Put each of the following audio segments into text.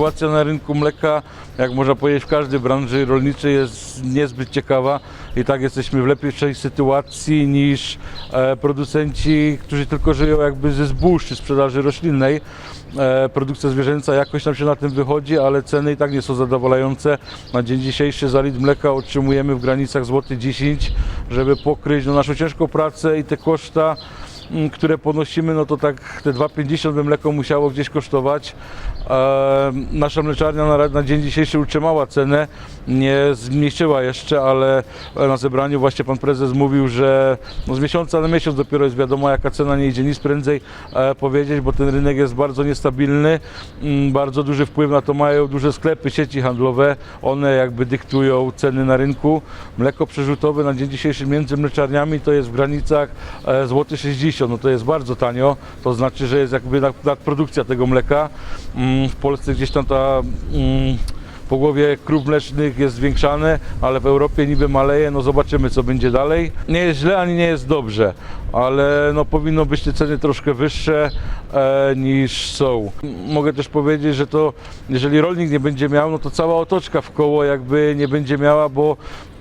sytuacja na rynku mleka, jak można powiedzieć w każdej branży rolniczej jest niezbyt ciekawa i tak jesteśmy w lepszej sytuacji niż e, producenci, którzy tylko żyją jakby ze zbóż czy sprzedaży roślinnej. E, produkcja zwierzęca jakoś nam się na tym wychodzi, ale ceny i tak nie są zadowalające. Na dzień dzisiejszy za litr mleka otrzymujemy w granicach złoty 10, żeby pokryć no, naszą ciężką pracę i te koszta mm, które ponosimy, no to tak te 2,50 by mleko musiało gdzieś kosztować. Nasza mleczarnia na, na dzień dzisiejszy utrzymała cenę, nie zmniejszyła jeszcze, ale na zebraniu właśnie pan prezes mówił, że no z miesiąca na miesiąc dopiero jest wiadomo jaka cena nie idzie nic prędzej e, powiedzieć, bo ten rynek jest bardzo niestabilny, mm, bardzo duży wpływ na to mają duże sklepy, sieci handlowe, one jakby dyktują ceny na rynku. Mleko przerzutowe na dzień dzisiejszy między mleczarniami to jest w granicach e, złoty 60, no to jest bardzo tanio, to znaczy, że jest jakby nad- nadprodukcja tego mleka. Mm, W Polsce gdzieś tam ta mm, pogłowie krów mlecznych jest zwiększane, ale w Europie niby maleje, no zobaczymy co będzie dalej. Nie jest źle, ani nie jest dobrze, ale no powinno być te ceny troszkę wyższe e, niż są. Mogę też powiedzieć, że to jeżeli rolnik nie będzie miał, no to cała otoczka w koło jakby nie będzie miała, bo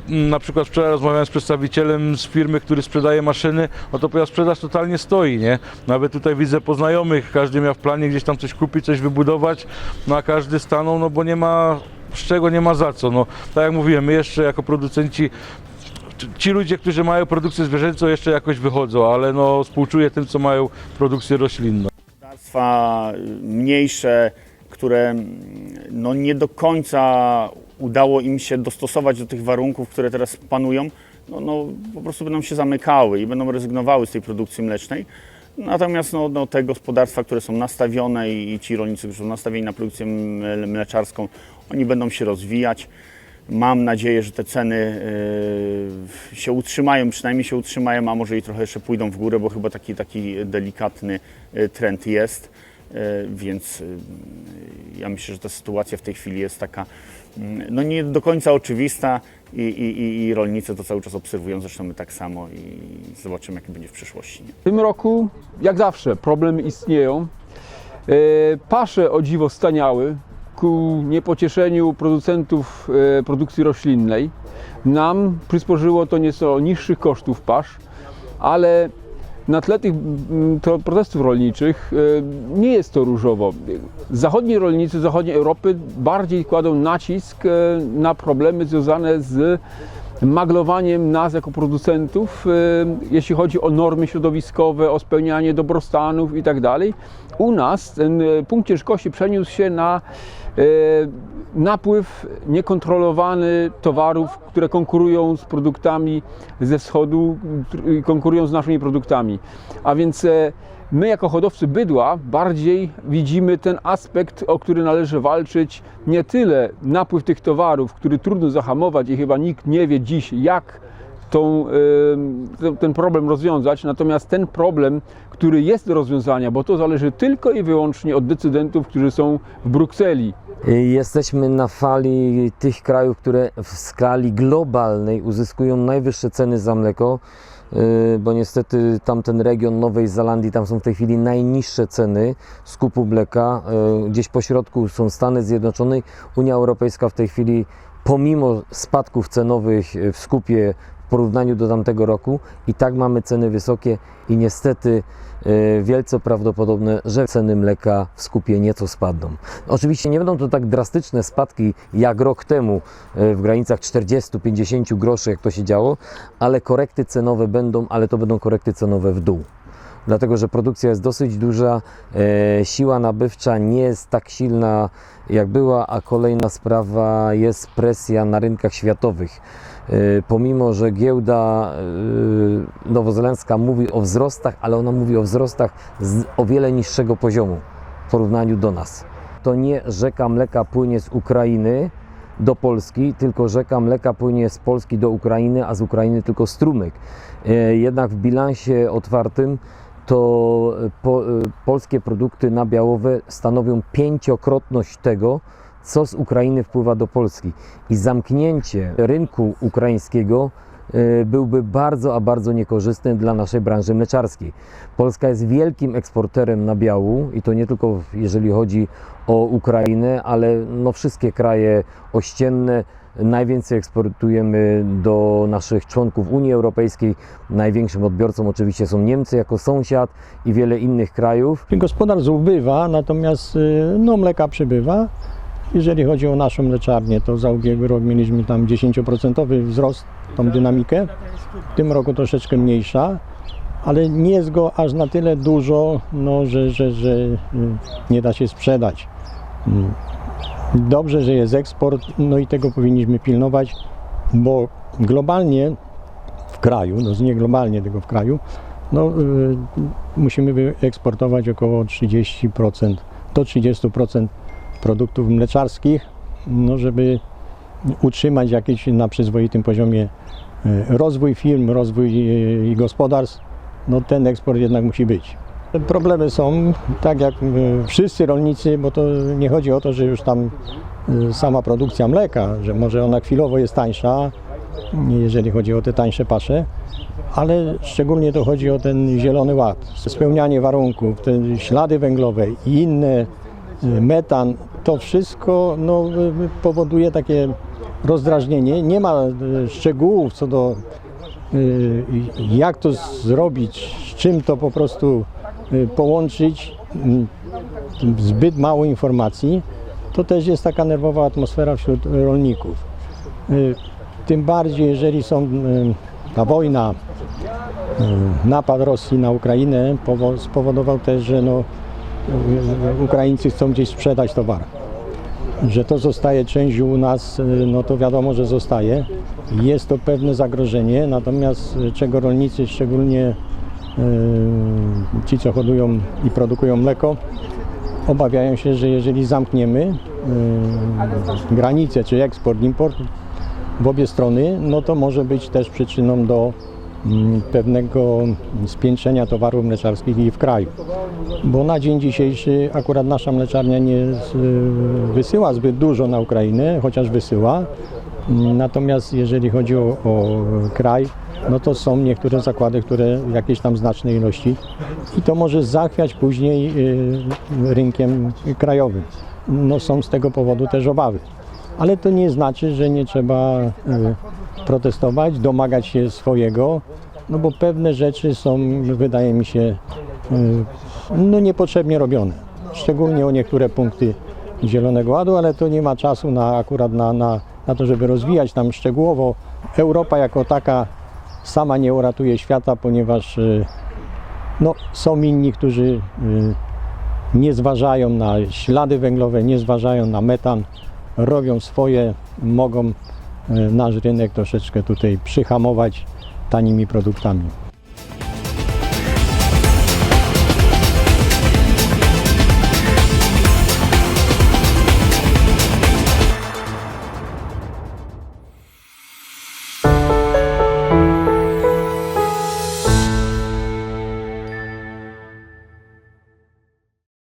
na przykład wczoraj rozmawiałem z przedstawicielem z firmy, który sprzedaje maszyny, no to powiedział, sprzedaż totalnie stoi, nie? Nawet tutaj widzę poznajomych, każdy miał w planie gdzieś tam coś kupić, coś wybudować, no a każdy stanął, no bo nie ma z czego, nie ma za co. No, tak jak mówiłem, my jeszcze jako producenci ci- ludzie, którzy mają produkcję zwierzęcą jeszcze jakoś wychodzą, ale no współczuję tym, co mają produkcję roślinną. gospodarstwa mniejsze, które mm, no, nie do końca udało im się dostosować do tych warunków, które teraz panują, no, no, po prostu będą się zamykały i będą rezygnowały z tej produkcji mlecznej. Natomiast no, no, te gospodarstwa, które są nastawione i, ci rolnicy, którzy są nastawieni na produkcję mle- mleczarską, oni będą się rozwijać. Mam nadzieję, że te ceny y, się utrzymają, przynajmniej się utrzymają, a może i trochę jeszcze pójdą w górę, bo chyba taki, taki delikatny y, trend jest. Y, Więc y, ja myślę, że ta sytuacja w tej chwili jest taka mm, no nie do końca oczywista i, i, i- rolnicy to cały czas obserwują, zresztą my tak samo i zobaczymy, jaki będzie w przyszłości. Nie? W tym roku, jak zawsze, problemy istnieją. E, Pasze o dziwo staniały ku niepocieszeniu producentów e, produkcji roślinnej. Nam przysporzyło to nieco niższych kosztów pasz, ale na tle tych mm, protestów rolniczych e, nie jest to różowo. Zachodni rolnicy zachodniej Europy bardziej kładą nacisk e, na problemy związane z maglowaniem nas jako producentów, e, jeśli chodzi o normy środowiskowe, o spełnianie dobrostanów i tak. U nas ten punkt ciężkości przeniósł się na napływ niekontrolowany towarów, które konkurują z produktami ze wschodu, konkurują z naszymi produktami. A więc e, my jako hodowcy bydła bardziej widzimy ten aspekt, o który należy walczyć, nie tyle napływ tych towarów, który trudno zahamować i chyba nikt nie wie dziś jak tą, ten- problem rozwiązać, natomiast ten problem, który jest do rozwiązania, bo to zależy tylko i wyłącznie od decydentów, którzy są w Brukseli, Jesteśmy na fali tych krajów, które w skali globalnej uzyskują najwyższe ceny za mleko, yy, bo niestety tamten region Nowej Zelandii, tam są w tej chwili najniższe ceny skupu mleka. Yy, Gdzieś po środku są Stany Zjednoczone. Unia Europejska w tej chwili, pomimo spadków cenowych w skupie porównaniu do tamtego roku, i tak mamy ceny wysokie i niestety yy, wielce prawdopodobne, że ceny mleka w skupie nieco spadną. Oczywiście nie będą to tak drastyczne spadki jak rok temu e, w granicach 40-50 groszy, jak to się działo, ale korekty cenowe będą, ale to będą korekty cenowe w dół. Dlatego, że produkcja jest dosyć duża, e, siła nabywcza nie jest tak silna jak była, a kolejna sprawa jest presja na rynkach światowych. E, Pomimo, że giełda e, nowozelandzka mówi o wzrostach, ale ona mówi o wzrostach z o wiele niższego poziomu w porównaniu do nas. To nie rzeka mleka płynie z Ukrainy do Polski, tylko rzeka mleka płynie z Polski do Ukrainy, a z Ukrainy tylko strumyk. E, Jednak w bilansie otwartym to po, polskie produkty nabiałowe stanowią pięciokrotność tego, co z Ukrainy wpływa do Polski. I zamknięcie rynku ukraińskiego y, byłby bardzo, a bardzo niekorzystny dla naszej branży mleczarskiej. Polska jest wielkim eksporterem nabiału i to nie tylko jeżeli chodzi o Ukrainę, ale no wszystkie kraje ościenne. Najwięcej eksportujemy do naszych członków Unii Europejskiej. Największym odbiorcą oczywiście są Niemcy jako sąsiad i wiele innych krajów. Gospodarstw ubywa, natomiast y, no, mleka przybywa. Jeżeli chodzi o naszą mleczarnię, to za ubiegły rok mieliśmy tam 10% wzrost, tą dynamikę. W tym roku troszeczkę mniejsza, ale nie jest go aż na tyle dużo, no, że, że, że y, nie da się sprzedać. Mm. Dobrze, że jest eksport, no i tego powinniśmy pilnować, bo globalnie w kraju, no nie globalnie, tylko w kraju, no, y, musimy wyeksportować około 30% do 30% produktów mleczarskich, no, żeby utrzymać jakiś na przyzwoitym poziomie y, rozwój firm, rozwój i gospodarstw. No, ten eksport jednak musi być. Problemy są, tak jak y, wszyscy rolnicy, bo to nie chodzi o to, że już tam sama produkcja mleka, że może ona chwilowo jest tańsza, jeżeli chodzi o te tańsze pasze, ale szczególnie to chodzi o ten zielony ład. Spełnianie warunków, te ślady węglowe i inne, metan, to wszystko no, powoduje takie rozdrażnienie. Nie ma y, szczegółów co do y, jak to zrobić, z czym to po prostu y, połączyć. Zbyt mało informacji. To też jest taka nerwowa atmosfera wśród rolników. Tym bardziej, jeżeli są ta wojna, napad Rosji na Ukrainę powo- spowodował też, że no, Ukraińcy chcą gdzieś sprzedać towar. Że to zostaje część u nas, y, no to wiadomo, że zostaje. Jest to pewne zagrożenie, natomiast y, czego rolnicy, szczególnie y, ci, co hodują i produkują mleko, obawiają się, że jeżeli zamkniemy granice, czy eksport, import w obie strony, no to może być też przyczyną do pewnego spiętrzenia towarów mleczarskich i w kraju. Bo na dzień dzisiejszy akurat nasza mleczarnia nie wysyła zbyt dużo na Ukrainę, chociaż wysyła. Mm, Natomiast jeżeli chodzi o, o kraj, no to są niektóre zakłady, które jakieś tam znaczne ilości i to może zachwiać później y, rynkiem krajowym. No są z tego powodu też obawy. Ale to nie znaczy, że nie trzeba y, protestować, domagać się swojego, no bo pewne rzeczy są, wydaje mi się, y, no niepotrzebnie robione. Szczególnie o niektóre punkty Zielonego Ładu, ale to nie ma czasu na, akurat na, na, na to, żeby rozwijać tam szczegółowo. Europa jako taka sama nie uratuje świata, ponieważ y, no, są inni, którzy y, nie zważają na ślady węglowe, nie zważają na metan, robią swoje, mogą nasz rynek troszeczkę tutaj przyhamować tanimi produktami.